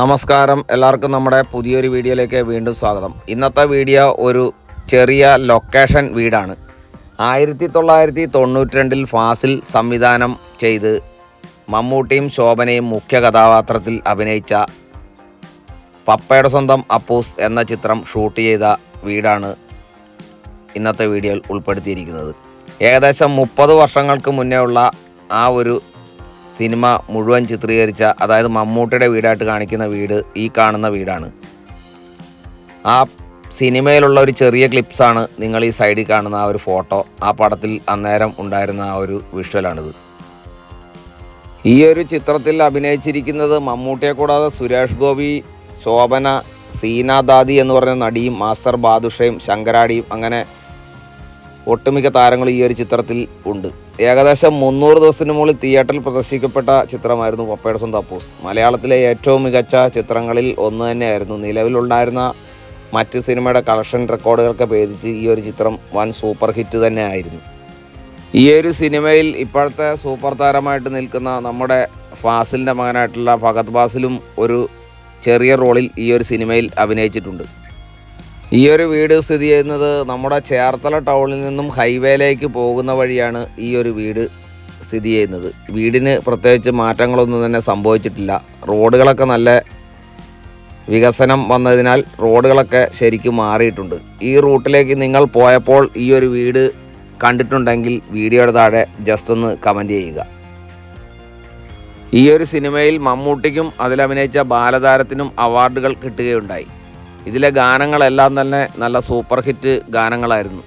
നമസ്കാരം. എല്ലാവർക്കും നമ്മുടെ പുതിയൊരു വീഡിയോയിലേക്ക് വീണ്ടും സ്വാഗതം. ഇന്നത്തെ വീഡിയോ ഒരു ചെറിയ ലൊക്കേഷൻ വീടാണ്. ആയിരത്തി തൊള്ളായിരത്തി തൊണ്ണൂറ്റി രണ്ടിൽ ഫാസിൽ സംവിധാനം ചെയ്ത് മമ്മൂട്ടിയും ശോഭനയും മുഖ്യ കഥാപാത്രത്തിൽ അഭിനയിച്ച പപ്പയുടെ സ്വന്തം അപ്പൂസ് എന്ന ചിത്രം ഷൂട്ട് ചെയ്ത വീടാണ് ഇന്നത്തെ വീഡിയോയിൽ ഉൾപ്പെടുത്തിയിരിക്കുന്നത്. ഏകദേശം മുപ്പത് വർഷങ്ങൾക്ക് മുന്നേ ഉള്ള ആ ഒരു സിനിമ മുഴുവൻ ചിത്രീകരിച്ച അതായത് മമ്മൂട്ടിയുടെ വീടായിട്ട് കാണിക്കുന്ന വീട് ഈ കാണുന്ന വീടാണ്. ആ സിനിമയിലുള്ള ഒരു ചെറിയ ക്ലിപ്സാണ് നിങ്ങൾ ഈ സൈഡിൽ കാണുന്ന ആ ഒരു ഫോട്ടോ. ആ പടത്തിൽ അന്നേരം ഉണ്ടായിരുന്ന ആ ഒരു വിഷ്വലാണിത്. ഈ ഒരു ചിത്രത്തിൽ അഭിനയിച്ചിരിക്കുന്നത് മമ്മൂട്ടിയെ കൂടാതെ സുരേഷ് ഗോപി ശോഭന സീന ദാദി എന്ന് പറഞ്ഞ നടിയും മാസ്റ്റർ ബാദുഷയും ശങ്കരാടിയും അങ്ങനെ ഒട്ടുമിക്ക താരങ്ങൾ ഈ ഒരു ചിത്രത്തിൽ ഉണ്ട്. ഏകദേശം മുന്നൂറ് ദിവസത്തിന് മുകളിൽ തിയേറ്ററിൽ പ്രദർശിക്കപ്പെട്ട ചിത്രമായിരുന്നു പപ്പയുടെ സ്വന്തം അപ്പൂസ്. മലയാളത്തിലെ ഏറ്റവും മികച്ച ചിത്രങ്ങളിൽ ഒന്ന് തന്നെയായിരുന്നു. നിലവിലുണ്ടായിരുന്ന മറ്റ് സിനിമയുടെ കളക്ഷൻ റെക്കോർഡുകൾക്ക് ഭേദിച്ച് ഈ ഒരു ചിത്രം വൻ സൂപ്പർ ഹിറ്റ് തന്നെ ആയിരുന്നു ഈ ഒരു സിനിമയിൽ ഇപ്പോഴത്തെ സൂപ്പർ താരമായിട്ട് നിൽക്കുന്ന നമ്മുടെ ഫാസിലിന്റെ മകനായിട്ടുള്ള ഫഹദ് ഫാസിലും ഒരു ചെറിയ റോളിൽ ഈ ഒരു സിനിമയിൽ അഭിനയിച്ചിട്ടുണ്ട്. ഈ ഒരു വീട് സ്ഥിതി ചെയ്യുന്നത് നമ്മുടെ ചേർത്തല ടൗണിൽ നിന്നും ഹൈവേയിലേക്ക് പോകുന്ന വഴിയാണ് ഈ ഒരു വീട് സ്ഥിതി ചെയ്യുന്നത്. വീടിന് പ്രത്യേകിച്ച് മാറ്റങ്ങളൊന്നും തന്നെ സംഭവിച്ചിട്ടില്ല. റോഡുകളൊക്കെ നല്ല വികസനം വന്നതിനാൽ റോഡുകളൊക്കെ ശരിക്കും മാറിയിട്ടുണ്ട്. ഈ റൂട്ടിലേക്ക് നിങ്ങൾ പോയപ്പോൾ ഈ ഒരു വീട് കണ്ടിട്ടുണ്ടെങ്കിൽ വീഡിയോയുടെ താഴെ ജസ്റ്റ് ഒന്ന് കമന്റ് ചെയ്യുക. ഈ ഒരു സിനിമയിൽ മമ്മൂട്ടിക്കും അതിലഭിനയിച്ച ബാലതാരത്തിനും അവാർഡുകൾ കിട്ടുകയുണ്ടായി. ഇതിലെ ഗാനങ്ങളെല്ലാം തന്നെ നല്ല സൂപ്പർ ഹിറ്റ് ഗാനങ്ങളായിരുന്നു.